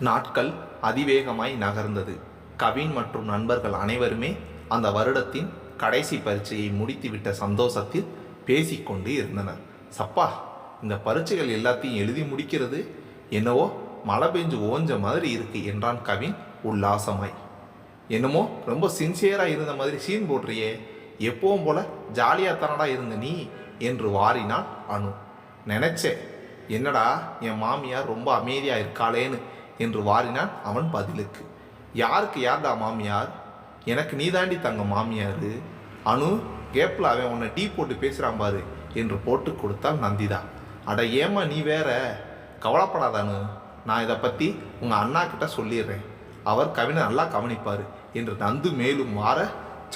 நாட்கள் அதிவேகமாய் நகர்ந்தது. கவின் மற்றும் நண்பர்கள் அனைவருமே அந்த வருடத்தின் கடைசி பரீட்சையை முடித்துவிட்ட சந்தோஷத்தில் பேசிக்கொண்டு இருந்தனர். சப்பா இந்த பரீட்சைகள் எல்லாத்தையும் எழுதி முடிக்கிறது? என்னவோ மழை பெஞ்சு ஓஞ்ச மாதிரி இருக்கு என்றான் கவின் உல்லாசமாய். என்னமோ ரொம்ப சின்சியராக இருந்த மாதிரி சீன் போடுறியே. எப்பவும் போல ஜாலியாக தானடா இருந்த நீ என்று வாரினான் அனு. நினச்சேன். என்னடா என் மாமியார் ரொம்ப அமைதியாக இருக்காளேன்னு என்று வாரினான் அவன் பதிலுக்கு. யாருக்கு யார்டா மாமியார்? எனக்கு நீ தாண்டி தங்க மாமியார். அனு கேப்பில் அவன் உன்னை டீ போட்டு பேசுகிறான் பாரு என்று போட்டு கொடுத்தால் நந்திதா. அட ஏம்மா நீ வேற? கவலைப்படாத அனு. நான் இதை பற்றி உங்கள் அண்ணா கிட்ட சொல்லிடுறேன். அவர் கவினை நல்லா கவனிப்பார் என்று நந்து மேலும் மாற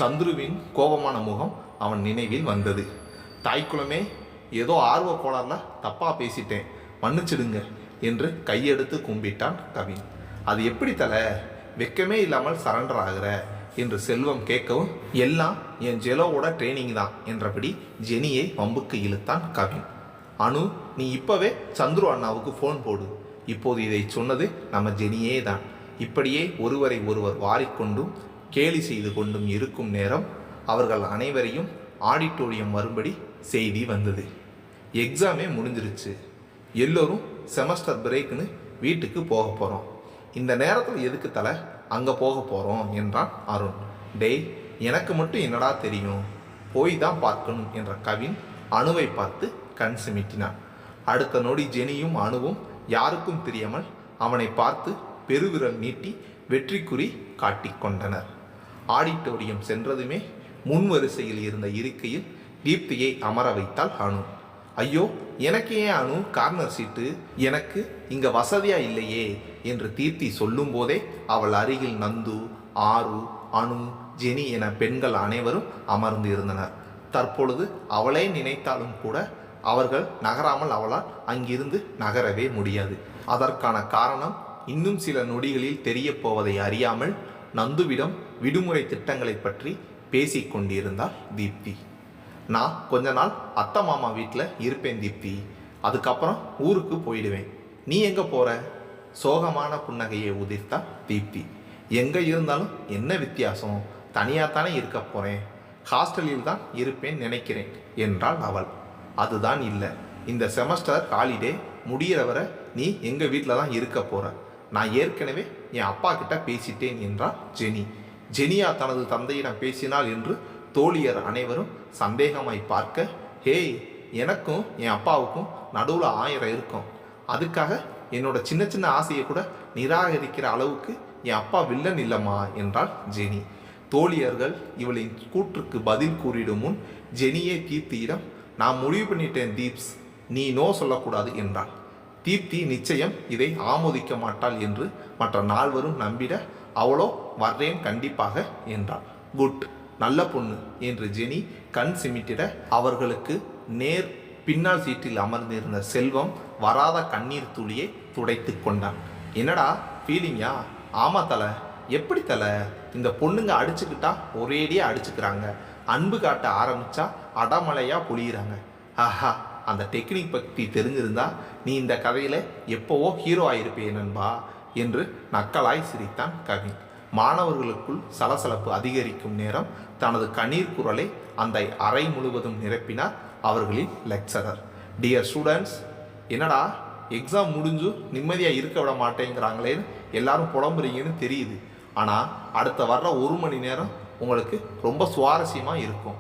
சந்துருவின் கோபமான முகம் அவன் நினைவில் வந்தது. தாய்க்குளமே ஏதோ ஆர்வ கோளாறுல தப்பாக பேசிட்டேன். மன்னிச்சிடுங்க. என்று கையெடுத்து கும்பிட்டான் கவின் அது எப்படி தல? வெக்கமே இல்லாமல் சரண்டர் ஆகிற? என்று செல்வம் கேட்கவும் எல்லாம் என் ஜெலோவோட ட்ரைனிங் தான் என்றபடி ஜெனியை வம்புக்கு இழுத்தான் கவின் அனு நீ இப்போவே சந்துரு அண்ணாவுக்கு ஃபோன் போடு. இப்போது இதை சொன்னது நம்ம ஜெனியே தான். இப்படியே ஒருவரை ஒருவர் வாரிக்கொண்டும் கேலி செய்து கொண்டும் இருக்கும் நேரம் அவர்கள் அனைவரையும் ஆடிட்டோரியம் வரும்படி செய்தி வந்தது. எக்ஸாமே முடிஞ்சிருச்சு. எல்லோரும் செமஸ்டர் பிரேக்குன்னு வீட்டுக்கு போக போகிறோம் இந்த நேரத்தில் எதுக்கு தலை? அங்கே போக போகிறோம் என்றான் அருண். டேய் எனக்கு மட்டும் என்னடா தெரியும்? போய் தான் பார்க்கணும் என்ற கவின் அணுவை பார்த்து கண் சிமிட்டினான். அடுத்த நொடி ஜெனியும் அணுவும் யாருக்கும் தெரியாமல் அவனை பார்த்து பெருவிரல் நீட்டி வெற்றிக்குறி காட்டிக்கொண்டனர் ஆடிட்டோரியம் சென்றதுமே முன்வரிசையில் இருந்த இருக்கையில் தீப்தியை அமர வைத்தால் அனு ஐயோ எனக்கு ஏன் அனு கார்னர் சீட்டு எனக்கு இங்கே வசதியாக இல்லையே என்று தீர்த்தி சொல்லும்போதே அவள் அருகில் நந்து ஆறு அணு ஜெனி என பெண்கள் அனைவரும் அமர்ந்து இருந்தனர். தற்பொழுது அவளே நினைத்தாலும் கூட அவர்கள் நகராமல் அவளால் அங்கிருந்து நகரவே முடியாது. அதற்கான காரணம் இன்னும் சில நொடிகளில் தெரியப் போவதை அறியாமல் நந்துவிடம் விடுமுறை திட்டங்களை பற்றி பேசிக்கொண்டிருந்தார் தீப்தி. நான் கொஞ்ச நாள் அத்தை மாமா வீட்டில் இருப்பேன் தீப்தி. அதுக்கப்புறம் ஊருக்கு போயிடுவேன். நீ எங்கே போகிற சோகமான புன்னகையை உதிர்த்தா தீப்தி. எங்கே இருந்தாலும் என்ன வித்தியாசம்? தனியாக தானே இருக்க போகிறேன் ஹாஸ்டலில் தான் இருப்பேன் நினைக்கிறேன் என்றாள் அவள். அதுதான் இல்லை. இந்த செமஸ்டர் ஹாலிடே முடியிற வரை நீ எங்கள் வீட்டில் தான் இருக்க போகிற நான் ஏற்கனவே என் அப்பா கிட்ட பேசிட்டேன் என்றாள் ஜெனி. ஜெனியா தனது தந்தையிடம் பேசினாள் என்று தோழியர் அனைவரும் சந்தேகமாய் பார்க்க ஹேய் எனக்கும் என் அப்பாவுக்கும் நடுவில் ஆயிரம் இருக்கும். அதுக்காக என்னோட சின்ன சின்ன ஆசையை கூட நிராகரிக்கிற அளவுக்கு என் அப்பா வில்லன் இல்லம்மா என்றாள் ஜெனி. தோழியர்கள் இவளின் கூற்றுக்கு பதில் கூறிடும் முன் ஜெனியே தீப்தியிடம் நான் முடிவு பண்ணிட்டேன் தீப்ஸ். நீ நோ சொல்லக்கூடாது என்றாள். தீப்தி நிச்சயம் இதை ஆமோதிக்க மாட்டாள் என்று மற்ற நால்வரும் நம்பிட அவளோ வர்றேன் கண்டிப்பாக என்றாள். குட். நல்ல பொண்ணு என்று ஜெனி கண் சிமிட்டிட அவர்களுக்கு நேர் பின்னால் சீட்டில் அமர்ந்திருந்த செல்வம் வராத கண்ணீர் துளியை துடைத்து கொண்டான். என்னடா ஃபீலிங்கா ஆமா தல. எப்படி தலை? இந்த பொண்ணுங்க அடிச்சுக்கிட்டா ஒரேடியாக அடிச்சுக்கிறாங்க. அன்பு காட்ட ஆரம்பிச்சா அடமலையாக பொழியிறாங்க. ஆஹா அந்த டெக்னிக் பற்றி தெரிஞ்சிருந்தா நீ இந்த கதையில் எப்போவோ ஹீரோ ஆயிருப்பே நண்பா என்று நக்கலாய் சிரித்தான் கவின். மாணவர்களுக்குள் சலசலப்பு அதிகரிக்கும் நேரம் தனது கண்ணீர் குரலை அந்த அறை முழுவதும் நிரப்பினார் அவர்களின் லெக்சரர். டியர் ஸ்டூடெண்ட்ஸ் என்னடா எக்ஸாம் முடிஞ்சு நிம்மதியாக இருக்க விட மாட்டேங்கிறாங்களேன்னு எல்லாரும் புலம்புறீங்கன்னு தெரியுது. ஆனால் அடுத்த வர்ற ஒரு மணி நேரம் உங்களுக்கு ரொம்ப சுவாரஸ்யமாக இருக்கும்.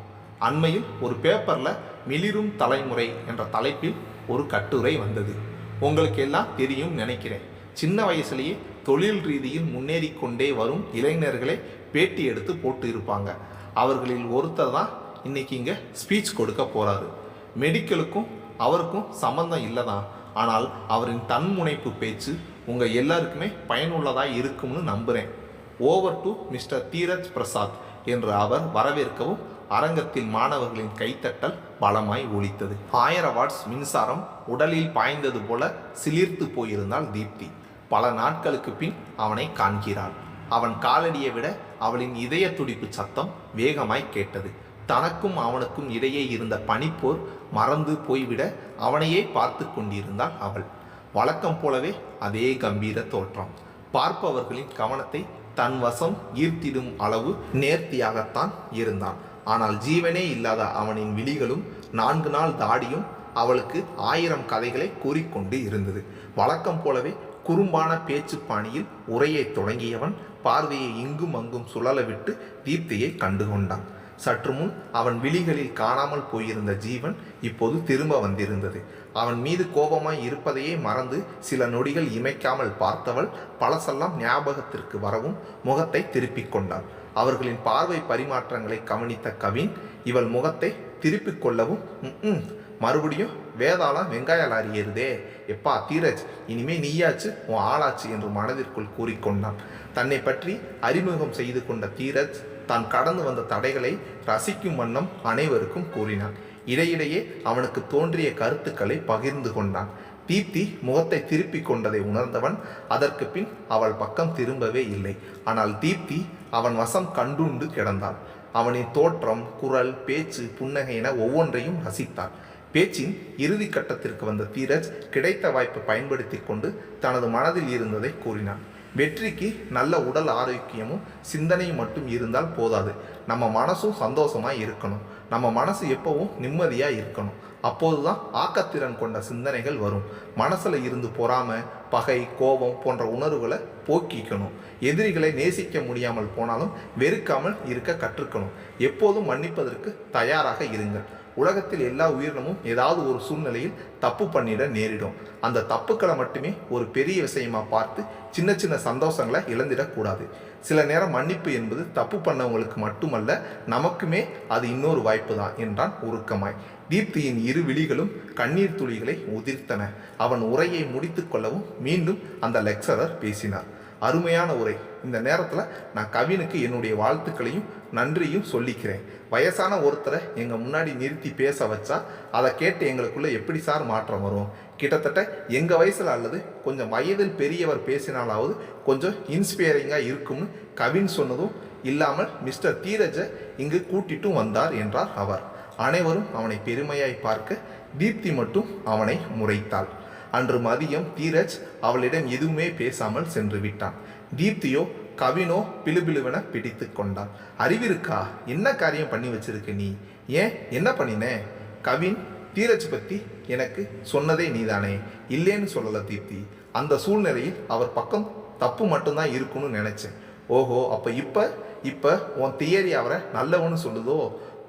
அண்மையில் ஒரு பேப்பரில் மிளிரும் தலைமுறை என்ற தலைப்பில் ஒரு கட்டுரை வந்தது. உங்களுக்கு எல்லாம் தெரியும் நினைக்கிறேன். சின்ன வயசுலேயே தொழில் ரீதியில் முன்னேறி கொண்டே வரும் இளைஞர்களை பேட்டி எடுத்து போட்டு இருப்பாங்க அவர்களில் ஒருத்தர் தான் இன்னைக்கு இங்கே ஸ்பீச் கொடுக்க போகிறாரு மெடிக்கலுக்கும் அவருக்கும் சம்பந்தம் இல்லை தான் ஆனால் அவரின் தன்முனைப்பு பேச்சு உங்கள் எல்லாருக்குமே பயனுள்ளதாக இருக்கும்னு நம்புகிறேன் over to mister Dheeraj Prasad என்று அவர் வரவேற்கவும் அரங்கத்தில் மாணவர்களின் கைத்தட்டல் பலமாய் ஒழித்தது ஆயிரம் வாட்ஸ் மின்சாரம் உடலில் பாய்ந்தது போல சிலிர்த்து போயிருந்தாள் தீப்தி. பல நாட்களுக்கு பின் அவனை காண்கிறாள் அவன் காலடியை விட அவளின் இதய துடிப்பு சத்தம் வேகமாய் கேட்டது. தனக்கும் அவனுக்கும் இடையே இருந்த பனிப்போர் மறந்து போய்விட அவனையே பார்த்து கொண்டிருந்தாள் அவள். வழக்கம் போலவே அதே கம்பீர தோற்றம். பார்ப்பவர்களின் கவனத்தை தன் வசம் ஈர்த்திடும் அளவு நேர்த்தியாகத்தான் இருந்தான். ஆனால் ஜீவனே இல்லாத அவனின் விழிகளும் நான்கு நாள் தாடியும் அவளுக்கு ஆயிரம் கதைகளை கூறிக்கொண்டு இருந்தது. வழக்கம் போலவே குறும்பான பேச்சு பாணியில் உரையை தொடங்கியவன் பார்வையை இங்கும் அங்கும் சுழல விட்டு தீப்தியை கண்டுகொண்டான். சற்று முன் அவன் விழிகளில் காணாமல் போயிருந்த ஜீவன் இப்போது திரும்ப வந்திருந்தது. அவன் மீது கோபமாய் இருப்பதையே மறந்து சில நொடிகள் இமைக்காமல் பார்த்தவள் பழசெல்லாம் ஞாபகத்திற்கு வரவும் முகத்தை திருப்பிக் கொண்டாள். அவர்களின் பார்வை பரிமாற்றங்களை கவனித்த கவின் இவள் முகத்தை திருப்பிக் கொள்ளவும் மறுபடியும் வேதாளம் வெங்காய லாரி ஏறுதே எப்பா தீரஜ் இனிமே நீயாச்சு உன் ஆளாச்சு என்று மனதிற்குள் கூறிக்கொண்டான். தன்னை பற்றி அறிமுகம் செய்து கொண்ட தீரஜ் தான் கடந்து வந்த தடைகளை ரசிக்கும் வண்ணம் அனைவருக்கும் கூறினான். இடையிடையே அவனுக்கு தோன்றிய கருத்துக்களை பகிர்ந்து கொண்டான். தீப்தி முகத்தை திருப்பிக் கொண்டதை உணர்ந்தவன் அதற்கு பின் அவள் பக்கம் திரும்பவே இல்லை. ஆனால் தீப்தி அவன் வசம் கண்டுண்டு கிடந்தாள் அவனின் தோற்றம் குரல் பேச்சு புன்னகை என ஒவ்வொன்றையும் ரசித்தான் பேச்சின் இறுதி கட்டத்திற்கு வந்த தீரஜ் கிடைத்த வாய்ப்பை பயன்படுத்தி கொண்டு தனது மனதில் இருந்ததை கூறினான். வெற்றிக்கு நல்ல உடல் ஆரோக்கியமும் சிந்தனையும் மட்டும் இருந்தால் போதாது. நம்ம மனசும் சந்தோஷமாக இருக்கணும். நம்ம மனசு எப்பவும் நிம்மதியாக இருக்கணும். அப்போது தான் ஆக்கத்திறன் கொண்ட சிந்தனைகள் வரும். மனசில் இருந்து பொறாம பகை கோபம் போன்ற உணர்வுகளை போக்கிக்கணும். எதிரிகளை நேசிக்க முடியாமல் போனாலும் வெறுக்காமல் இருக்க கற்றுக்கணும். எப்போதும் மன்னிப்பதற்கு தயாராக இருங்கள். உலகத்தில் எல்லா உயிரினமும் ஏதாவது ஒரு சூழ்நிலையில் தப்பு பண்ணிட நேரிடும். அந்த தப்புக்களை மட்டுமே ஒரு பெரிய விஷயமா பார்த்து சின்ன சின்ன சந்தோஷங்களை இழந்திடக்கூடாது. சில நேரம் மன்னிப்பு என்பது தப்பு பண்ணவங்களுக்கு மட்டுமல்ல நமக்குமே அது இன்னொரு வாய்ப்பு தான் என்றான் உருக்கமாய். தீப்தியின் இரு விழிகளும் கண்ணீர் துளிகளை உதிர்த்தன. அவன் உரையை முடித்து கொள்ளவும் மீண்டும் அந்த லெக்சரர் பேசினார். அருமையான உரை. இந்த நேரத்தில் நான் கவினுக்கு என்னுடைய வாழ்த்துக்களையும் நன்றியும் சொல்லிக்கிறேன். வயசான ஒருத்தரை எங்கள் முன்னாடி நிறுத்தி பேச வச்சா அதை கேட்டு எங்களுக்குள்ளே எப்படி சார் மாற்றம் வரும்? கிட்டத்தட்ட எங்கள் வயசில் அல்லது கொஞ்சம் வயதில் பெரியவர் பேசினாலாவது கொஞ்சம் இன்ஸ்பைரிங்காக இருக்கும்னு கவின் சொன்னதும் இல்லாமல் மிஸ்டர் தீரஜை இங்கு கூட்டிட்டும் வந்தார் என்றார் அவர். அனைவரும் அவனை பெருமையாய் பார்க்க தீப்தி மட்டும் அவனை முறைத்தாள். அன்று மதியம் தீரஜ் அவளிடம் எதுவுமே பேசாமல் சென்று விட்டான். தீப்தியோ கவினோ பிலுபிலுவென பிடித்து கொண்டான். அறிவிருக்கா? என்ன காரியம் பண்ணி வச்சிருக்க நீ? ஏன்? என்ன பண்ணின? கவின் தீரஜ் பற்றி எனக்கு சொன்னதே நீதானே? இல்லேன்னு சொல்லலை தீப்தி. அந்த சூழ்நிலையில் அவர் பக்கம் தப்பு மட்டும்தான் இருக்குன்னு நினச்சேன். ஓஹோ அப்போ இப்போ இப்போ உன் தியரி அவரை நல்லவன்னு சொல்லுதோ?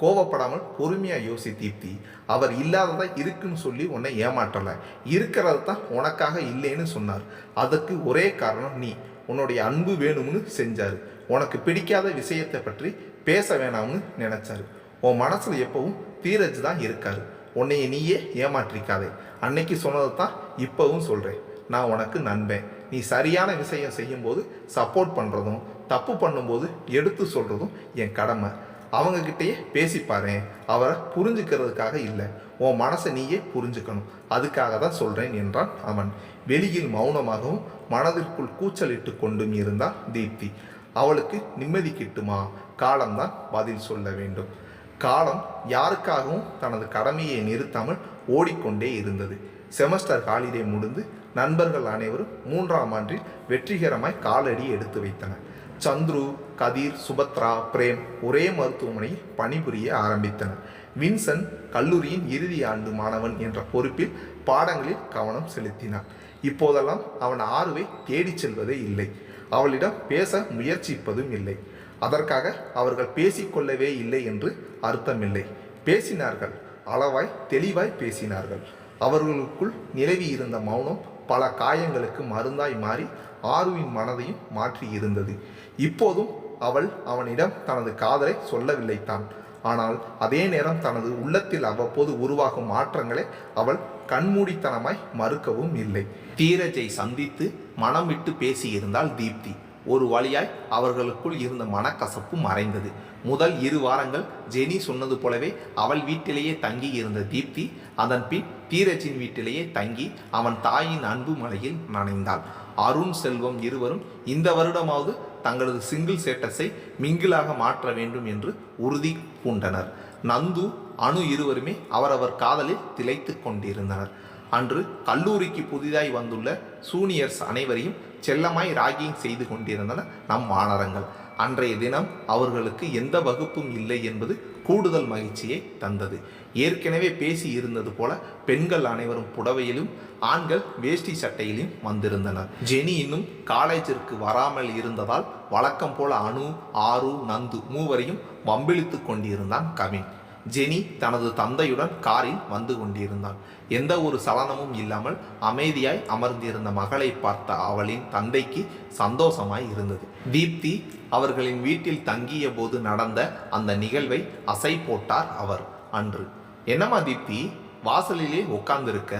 கோவப்படாமல் பொறுமையாக யோசி தீப்தி அவர் இல்லாததா இருக்குன்னு சொல்லி உன்னை ஏமாற்றலை. இருக்கிறது தான் உனக்காக இல்லைன்னு சொன்னார். அதுக்கு ஒரே காரணம் நீ. உன்னுடைய அன்பு வேணும்னு செஞ்சார். உனக்கு பிடிக்காத விஷயத்தை பற்றி பேச வேணாம்னு நினச்சார். உன் மனசில் எப்பவும் தீரஜ் தான் இருக்கார். உன்னைய நீயே ஏமாற்றிக்காதே. அன்னைக்கு சொன்னதை தான் இப்போவும் சொல்கிறேன் நான் உனக்கு நண்பேன். நீ சரியான விஷயம் செய்யும்போது சப்போர்ட் பண்ணுறதும் தப்பு பண்ணும்போது எடுத்து சொல்கிறதும் என் கடமை. அவங்கக்கிட்டேயே பேசிப்பாரேன் அவரை புரிஞ்சுக்கிறதுக்காக இல்லை. உன் மனசை நீயே புரிஞ்சுக்கணும். அதுக்காக தான் சொல்கிறேன் என்றான் அவன். வெளியில் மௌனமாகவும் மனதிற்குள் கூச்சலிட்டு கொண்டும் இருந்தான் தீப்தி. அவளுக்கு நிம்மதி கிட்டுமா? காலம்தான் பதில் சொல்ல வேண்டும். காலம் யாருக்காகவும் தனது கடமையை நிறுத்தாமல் ஓடிக்கொண்டே இருந்தது. செமஸ்டர் ஹாலிடே முடிந்து நண்பர்கள் அனைவரும் மூன்றாம் ஆண்டில் வெற்றிகரமாய் காலடி எடுத்து வைத்தனர். சந்துரு கதிர் சுபத்ரா பிரேம் ஒரே மருத்துவமனையில் பணிபுரிய ஆரம்பித்தனர். வின்சன் கல்லூரியின் இறுதி ஆண்டு மாணவன் என்ற பொறுப்பில் பாடங்களில் கவனம் செலுத்தினான். இப்போதெல்லாம் அவன் ஆறுவை தேடிச் செல்வதே இல்லை. அவளிடம் பேச முயற்சிப்பதும் இல்லை. அதற்காக அவர்கள் பேசிக்கொள்ளவே இல்லை என்று அர்த்தமில்லை. பேசினார்கள். அளவாய் தெளிவாய் பேசினார்கள். அவர்களுக்குள் நிலவி இருந்த மௌனம் பல காயங்களுக்கு மருந்தாய் மாறி ஆர்வின் மனதையும் மாற்றி இருந்தது இப்போதும் அவள் அவனிடம் தனது காதலை சொல்லவில்லை தான் ஆனால் அதே நேரம் தனது உள்ளத்தில் அவ்வப்போது உருவாகும் மாற்றங்களை அவள் கண்மூடித்தனமாய் மறுக்கவும் இல்லை. தீரஜை சந்தித்து மனம் விட்டு பேசியிருந்தாள் தீப்தி. ஒரு வழியாய் அவர்களுக்குள் இருந்த மனக்கசப்பு மறைந்தது. முதல் இரு வாரங்கள் ஜெனி சொன்னது போலவே அவள் வீட்டிலேயே தங்கி இருந்த தீப்தி அதன் பின் தீரஜின் வீட்டிலேயே தங்கி அவன் தாயின் அன்பு மலையில் நனைந்தாள். அருண் செல்வம் இருவரும் இந்த வருடமாவது தங்களது சிங்கிள் ஸ்டேட்டஸை மிங்கிளாக மாற்ற வேண்டும் என்று உறுதி பூண்டனர். நந்து அணு இருவருமே அவரவர் காதலில் திளைத்து கொண்டிருந்தனர். அன்று கல்லூரிக்கு புதிதாய் வந்துள்ள சூனியர்ஸ் அனைவரையும் செல்லமாய் ராகிங் செய்து கொண்டிருந்தன நம் வானரங்கள் அன்றைய தினம் அவர்களுக்கு எந்த வகுப்பும் இல்லை என்பது கூடுதல் மகிழ்ச்சியை தந்தது. ஏற்கனவே பேசி இருந்தது போல பெண்கள் அனைவரும் புடவையிலும் ஆண்கள் வேஷ்டி சட்டையிலும் வந்திருந்தனர். ஜெனி இன்னும் காலேஜிற்கு வராமல் இருந்ததால் வழக்கம் போல அணு ஆறு நந்து மூவரையும் வம்பிழித்து கொண்டிருந்தான் கவின். ஜெனி தனது தந்தையுடன் காரில் வந்து கொண்டிருந்தாள். எந்த ஒரு சலனமும் இல்லாமல் அமைதியாய் அமர்ந்திருந்த மகளை பார்த்த அவளின் தந்தைக்கு சந்தோஷமாய் இருந்தது. தீப்தி அவர்களின் வீட்டில் தங்கிய போது நடந்த அந்த நிகழ்வை அசை போட்டார் அவர் அன்று. என்னம்மா தீப்தி வாசலிலே உட்கார்ந்துருக்க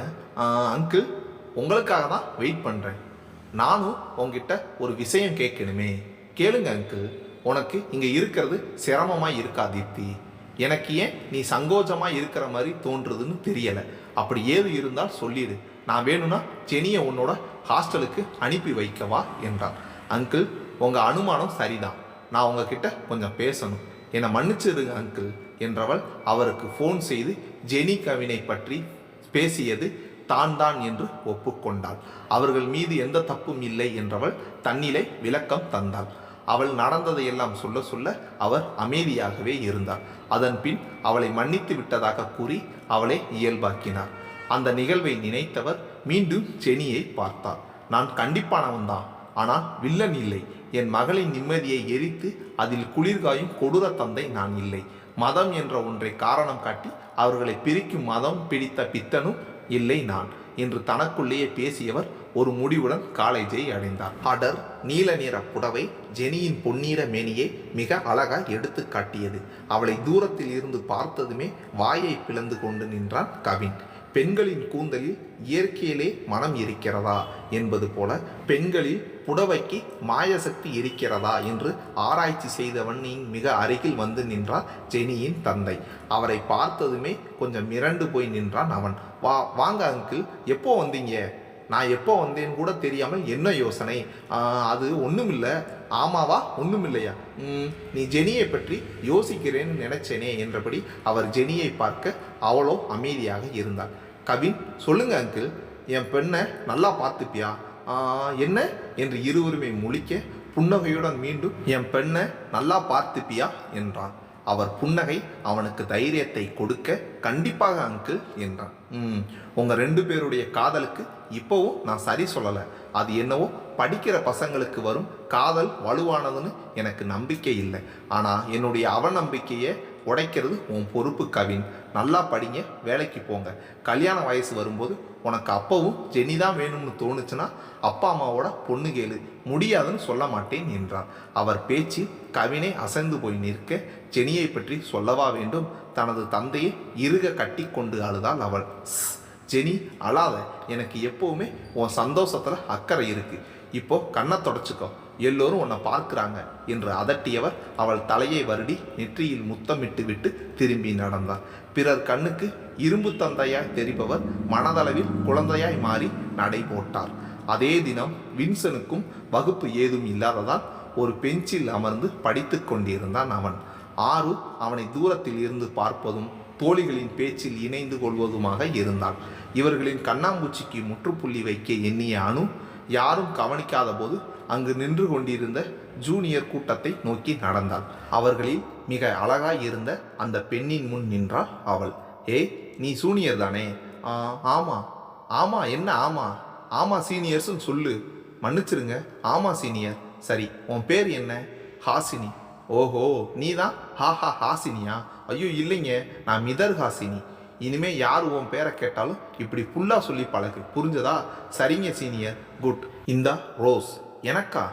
அங்கிள் உங்களுக்காக தான் வெயிட் பண்ணுறேன் நானும் உங்ககிட்ட ஒரு விஷயம் கேட்கணுமே. கேளுங்க அங்கிள். உனக்கு இங்கே இருக்கிறது சிரமமாக இருக்கா தீப்தி? எனக்கு ஏன் நீ சங்கோஜமாக இருக்கிற மாதிரி தோன்றுதுன்னு தெரியலை. அப்படி ஏது இருந்தால் சொல்லிடு. நான் வேணும்னா ஜெனியை உன்னோட ஹாஸ்டலுக்கு அனுப்பி வைக்கவா என்றார். அங்கிள் உங்கள் அனுமானம் சரிதான். நான் உங்ககிட்ட கொஞ்சம் பேசணும். என்னை மன்னிச்சிடுங்க அங்கிள் என்றவள் அவருக்கு ஃபோன் செய்து ஜெனி கவினை பற்றி பேசியது தான் தான் என்று ஒப்புக்கொண்டாள். அவர்கள் மீது எந்த தப்பும் இல்லை என்றவள் தன்னிலை விளக்கம் தந்தாள். அவள் நடந்ததை எல்லாம் சொல்ல சொல்ல அவர் அமைதியாகவே இருந்தார். அதன் பின் அவளை மன்னித்து விட்டதாக கூறி அவளை இயல்பாக்கினார். அந்த நிகழ்வை நினைத்தவர் மீண்டும் செனியை பார்த்தார். நான் கண்டிப்பானவன் தான் ஆனால் வில்லன் இல்லை. என் மகளின் நிம்மதியை எரித்து அதில் குளிர்காயும் கொடூர தந்தை நான் இல்லை. மதம் என்ற ஒன்றை காரணம் காட்டி அவர்களை பிரிக்கும் மதம் பிடித்த பித்தனும் இல்லை நான். என்று தனக்குள்ளேயே பேசியவர் ஒரு முடிவுடன் காலேஜை அடைந்தார். அடர் நீல நிற புடவை ஜெனியின் பொன்னீர மேனியை மிக அழகாய் எடுத்து காட்டியது. அவளை தூரத்தில் இருந்து பார்த்ததுமே வாயை பிளந்து கொண்டு நின்றான் கவின். பெண்களின் கூந்தலில் இயற்கையிலே மனம் இருக்கிறதா என்பது போல பெண்களில் புடவைக்கு மாயசக்தி இருக்கிறதா என்று ஆராய்ச்சி செய்தவனின் மிக அருகில் வந்து நின்றார் ஜெனியின் தந்தை. அவரை பார்த்ததுமே கொஞ்சம் மிரண்டு போய் நின்றான் அவன். வா வாங்க அங்கிள் எப்போ வந்தீங்க? நான் எப்போ வந்தேன்னு கூட தெரியாமல் என்ன யோசனை? அது அது இல்லை ஆமாவா ஒன்றுமில்லையா இல்லையா நீ ஜெனியை பற்றி யோசிக்கிறேன்னு நினைச்சேனே என்றபடி அவர் ஜெனியை பார்க்க அவ்வளோ அமைதியாக இருந்தார் கவின் சொல்லுங்க அங்கிள். என் பெண்ணை நல்லா பார்த்துப்பியா? என்ன? என்று இருவருமே முழிக்க புன்னகையுடன் மீண்டும் என் பெண்ணை நல்லா பார்த்துப்பியா? என்றான். அவர் புன்னகை அவனுக்கு தைரியத்தை கொடுக்க கண்டிப்பாக அங்கிள் என்றான். ம் உங்கள் ரெண்டு பேருடைய காதலுக்கு இப்போவும் நான் சரி சொல்லலை. அது என்னவோ படிக்கிற பசங்களுக்கு வரும் காதல் வலுவானதுன்னு எனக்கு நம்பிக்கை இல்லை. ஆனால் என்னுடைய அவநம்பிக்கையை உடைக்கிறது உன் பொறுப்பு கவின். நல்லா படிங்க வேலைக்கு போங்க. கல்யாண வயசு வரும்போது உனக்கு அப்பவும் ஜெனி தான் வேணும்னு தோணுச்சுன்னா அப்பா அம்மாவோட பொண்ணு கேளு. முடியாதுன்னு சொல்ல மாட்டேன் என்றார் அவர் பேச்சு கவினை அசைந்து போய் நிற்க ஜெனியை பற்றி சொல்லவா வேண்டும்? தனது தந்தையை இறுக கட்டி கொண்டு அழுதாள் அவள். "ஸ், ஜெனி அழாத. எனக்கு எப்போவுமே உன் சந்தோஷத்தில் அக்கறை இருக்குது இப்போ கண்ணை தொடச்சிக்கோ. எல்லோரும் உன்னை பார்க்குறாங்க என்று அதட்டியவர் அவள் தலையை வருடி நெற்றியில் முத்தமிட்டு விட்டு திரும்பி நடந்தார் பிறர் கண்ணுக்கு இரும்பு தந்தையாய் தெரிபவர் மனதளவில் குழந்தையாய் மாறி நடை போட்டார். அதே தினம் வின்சனுக்கும் வகுப்பு ஏதும் இல்லாததால் ஒரு பெஞ்சில் அமர்ந்து படித்து கொண்டிருந்தான் அவன். ஆறு அவனை தூரத்தில் இருந்து பார்ப்பதும் தோழிகளின் பேச்சில் இணைந்து கொள்வதுமாக இருந்தாள். இவர்களின் கண்ணாம்பூச்சிக்கு முற்றுப்புள்ளி வைக்க எண்ணிய அணு யாரும் கவனிக்காத போது அங்கு நின்று கொண்டிருந்த ஜூனியர் கூட்டத்தை நோக்கி நடந்தாள் அவர்களில் மிக அழகாய் இருந்த அந்த பெண்ணின் முன் நின்றாள் அவள். ஏய் நீ சூனியர் தானே? "ஆ, ஆமா. ஆமா என்ன ஆமா? ஆமா சீனியர்ஸ்னு சொல்லு. மன்னிச்சிருங்க. ஆமா சீனியர். சரி உன் பேர் என்ன? ஹாசினி. ஓஹோ நீ தான் ஹாஹா ஹாசினியா? ஐயோ இல்லைங்க நான் மிதர் ஹாசினி. இனிமே யார் உன் பேரை கேட்டாலும் இப்படி ஃபுல்லாக சொல்லி பழகு. புரிஞ்சதா? சரிங்க சீனியர். குட். இந்தா ரோஸ். எனக்கா?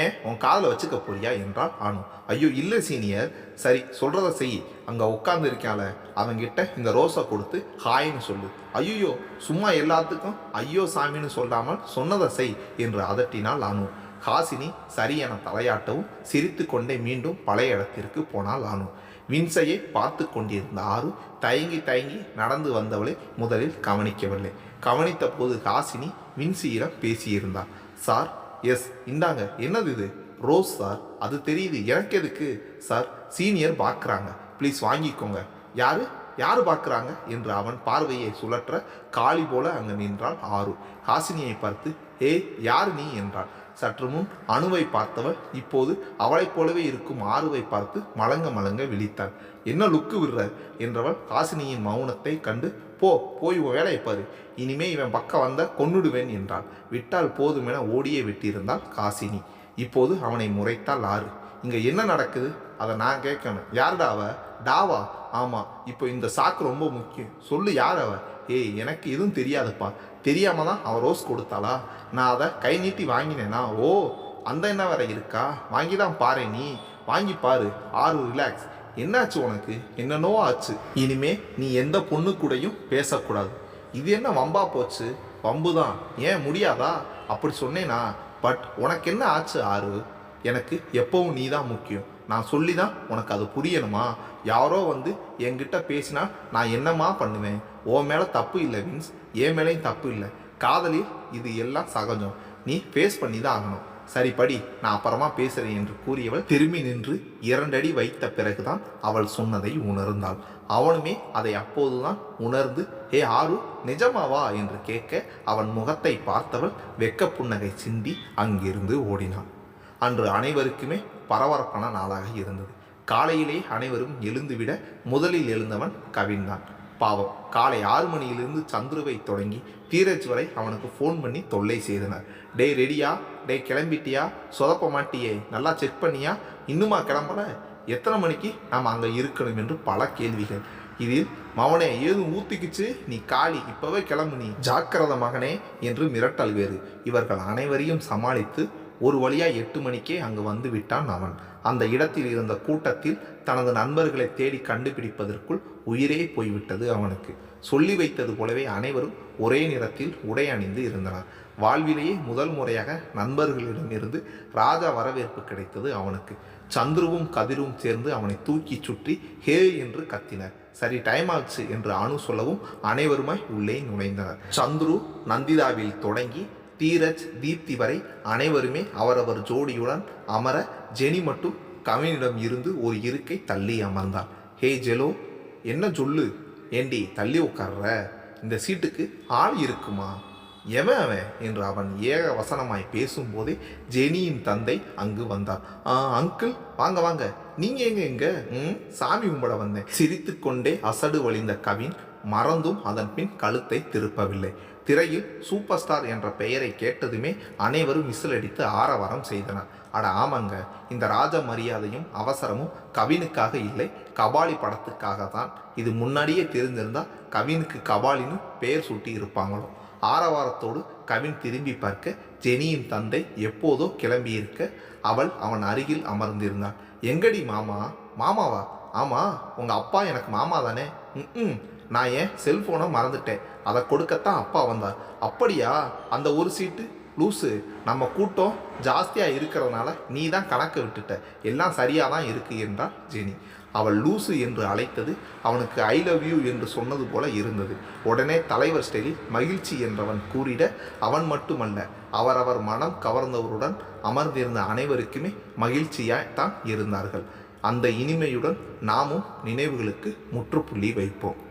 ஏன்? உன் காதில் வச்சுக்க போறியா? என்றால் ஆனு ஐயோ இல்லை சீனியர். சரி சொல்கிறத செய். அங்கே உட்காந்து இருக்கால அவங்கிட்ட இந்த ரோஸை கொடுத்து ஹாய்னு சொல்லு. ஐயோ சும்மா எல்லாத்துக்கும் ஐயோ சாமின்னு சொல்லாமல் சொன்னதை செய் என்று அதட்டினாள் அனு. ஹாசினி சரி என தலையாட்டவும் சிரித்து கொண்டே மீண்டும் பழைய இடத்திற்கு போனால் அனு. வின்சையை பார்த்து கொண்டிருந்த ஆறு தயங்கி தயங்கி நடந்து வந்தவளை முதலில் கவனிக்கவில்லை. கவனித்த போது ஹாசினி வின்சியிடம் பேசியிருந்தார் சார் எஸ் இந்தாங்க. என்னது இது? ரோஸ் சார் அது தெரியுது. எனக்கு எதுக்கு? சார் சீனியர் பார்க்குறாங்க. ப்ளீஸ் வாங்கிக்கோங்க. யார்? யார் பார்க்குறாங்க? என்று அவன் பார்வையை சுழற்ற காளி போல அங்கு நின்றாள் ஆறு ஹாசினியை பார்த்து ஏ யார் நீ? என்றாள். சற்று முன் அணுவை பார்த்தவள் இப்போது அவளைப் போலவே இருக்கும் ஆறுவை பார்த்து மலங்க மலங்க விழித்தாள். என்ன லுக்கு விடுற? என்றவள் ஹாசினியின் மௌனத்தை கண்டு போ போய் உன் வேலையை பாரு. இனிமே இவன் பக்கம் வந்த கொன்னுடுவேன் என்றாள். விட்டால் போதுமென ஓடியே விட்டிருந்தாள் காசினி. இப்போது அவனை முறைத்தால் ஆறு. இங்கே என்ன நடக்குது? அதை நான் கேட்கணும். யார்டா அவ? டாவா? ஆமாம் இப்போ இந்த சாக்கு ரொம்ப முக்கியம். சொல்லு யார் அவ? ஏய் எனக்கு எதுவும் தெரியாதுப்பா. தெரியாம தான் அவன் ரோஸ் கொடுத்தாளா? நான் அதை கை நீட்டி வாங்கினேனா? ஓ அந்த என்ன வேற இருக்கா? வாங்கி தான் பாரு நீ. வாங்கி பாரு. ஆறு ரிலாக்ஸ் என்னாச்சு உனக்கு? என்னென்னோ ஆச்சு. இனிமே நீ எந்த பொண்ணு கூடயும் பேசக்கூடாது. இது என்ன வம்பா போச்சு? வம்பு தான் ஏன் முடியாதா? அப்படி சொன்னேனா? பட் உனக்கு என்ன ஆச்சு ஆறு? எனக்கு எப்பவும் நீ தான் முக்கியம். நான் சொல்லி தான் உனக்கு அது புரியணுமா? யாரோ வந்து என்கிட்ட பேசினா நான் என்னம்மா பண்ணுவேன்? உன் மேலே தப்பு இல்லை மீன்ஸ் என் மேலேயும் தப்பு இல்லை. காதலில் இது எல்லாம் சகஜம். நீ ஃபேஸ் பண்ணி தான் ஆகணும். சரி படி நான் அப்புறமா பேசுகிறேன் என்று கூறியவள் திரும்பி நின்று இரண்டடி வைத்த பிறகுதான் அவள் சொன்னதை உணர்ந்தாள். அவனுமே அதை அப்போதுதான் உணர்ந்து ஹே ஆறு நிஜமாவா என்று கேட்க அவன் முகத்தை பார்த்தவள் வெக்க புன்னகை சிந்தி அங்கிருந்து ஓடினாள். அன்று அனைவருக்குமே பரபரப்பான நாளாக இருந்தது. காலையிலே அனைவரும் எழுந்துவிட முதலில் எழுந்தவன் கவின்தான். பாவம் காலை ஆறு மணியிலிருந்து சந்துருவை தொடங்கி தீரஜ் வரை அவனுக்கு ஃபோன் பண்ணி தொல்லை செய்தனர். டேய் ரெடியா டேய் கிளம்பிட்டியா? சொதப்ப மாட்டியே. நல்லா செக் பண்ணியா? இன்னுமா கிளம்பல? எத்தனை மணிக்கு நாம் அங்கே இருக்கணும் என்று பல கேள்விகள். இதில் மவனே ஏதும் ஊத்திக்குச்சு நீ காளி இப்பவே கிளம்பு நீ. ஜாக்கிரத மகனே என்று மிரட்டல் வேறு. இவர்கள் அனைவரையும் சமாளித்து ஒரு வழியாக எட்டு மணிக்கே அங்கு வந்து விட்டான் அவன். அந்த இடத்தில் இருந்த கூட்டத்தில் தனது நண்பர்களை தேடி கண்டுபிடிப்பதற்குள் உயிரே போய்விட்டது அவனுக்கு. சொல்லி வைத்தது போலவே அனைவரும் ஒரே நிறத்தில் உடை அணிந்து இருந்தனர். வாழ்விலேயே முதல் முறையாக நண்பர்களிடமிருந்து ராஜா வரவேற்பு கிடைத்தது அவனுக்கு. சந்துருவும் கதிரும் சேர்ந்து அவனை தூக்கி சுற்றி ஹே என்று கத்தினர். சரி டைம் ஆச்சு என்று அணு சொல்லவும் அனைவருமாய் உள்ளே நுழைந்தனர். சந்துரு நந்திதாவில் தொடங்கி தீரஜ் தீப்தி வரை அனைவருமே அவரவர் ஜோடியுடன் அமர ஜெனி மட்டும் கவினிடம் இருந்து ஒரு இருக்கை தள்ளி அமர்ந்தாள் ஹே ஜெலோ என்ன சொல்லு ஏண்டி தள்ளி உட்கார்ற? இந்த சீட்டுக்கு ஆள் இருக்குமா? எவன் அவன்? என்று அவன் ஏக வசனமாய் பேசும்போதே ஜெனியின் தந்தை அங்கு வந்தார். அங்கிள் வாங்க வாங்க. நீங்க எங்க எங்க? ம் சாமி கும்பிட வந்தேன். சிரித்துக்கொண்டே அசடு வழிந்த கவின் மறந்தும் அதன் பின் கழுத்தை திருப்பவில்லை. திரையில் சூப்பர் ஸ்டார் என்ற பெயரை கேட்டதுமே அனைவரும் விசிலடித்து ஆரவாரம் செய்தனர். அட ஆமாங்க இந்த ராஜ மரியாதையும் அவசரமும் கவினுக்காக இல்லை கபாலி படத்துக்காக தான். இது முன்னாடியே தெரிஞ்சிருந்தால் கவினுக்கு கபாலின்னு பெயர் சூட்டி இருப்பாங்களோ. ஆரவாரத்தோடு கவின் திரும்பி பார்க்க ஜெனியின் தந்தை எப்போதோ கிளம்பியிருக்க அவள் அவன் அருகில் அமர்ந்திருந்தாள். எங்கடி மாமா? மாமாவா? ஆமாம் உங்கள் அப்பா எனக்கு மாமா தானே? ம் நான் ஏன் செல்ஃபோனை மறந்துட்டேன். அதை கொடுக்கத்தான் அப்பா வந்தார். அப்படியா? அந்த ஒரு சீட்டு? லூசு. நம்ம கூட்டம் ஜாஸ்தியாக இருக்கிறதுனால நீ தான் கணக்கு விட்டுட்ட. எல்லாம் சரியாக தான் இருக்கு என்றார் ஜெனி. அவள் லூசு என்று அழைத்தது அவனுக்கு ஐ லவ் யூ என்று சொன்னது போல இருந்தது. உடனே தலைவர் ஸ்டைலில் மகிழ்ச்சி என்றவன் கூறிட அவன் மட்டுமல்ல அவரவர் மனம் கவர்ந்தவருடன் அமர்ந்திருந்த அனைவருக்குமே மகிழ்ச்சியாய்த்தான் இருந்தார்கள். அந்த இனிமையுடன் நாமும் நினைவுகளுக்கு முற்றுப்புள்ளி வைப்போம்.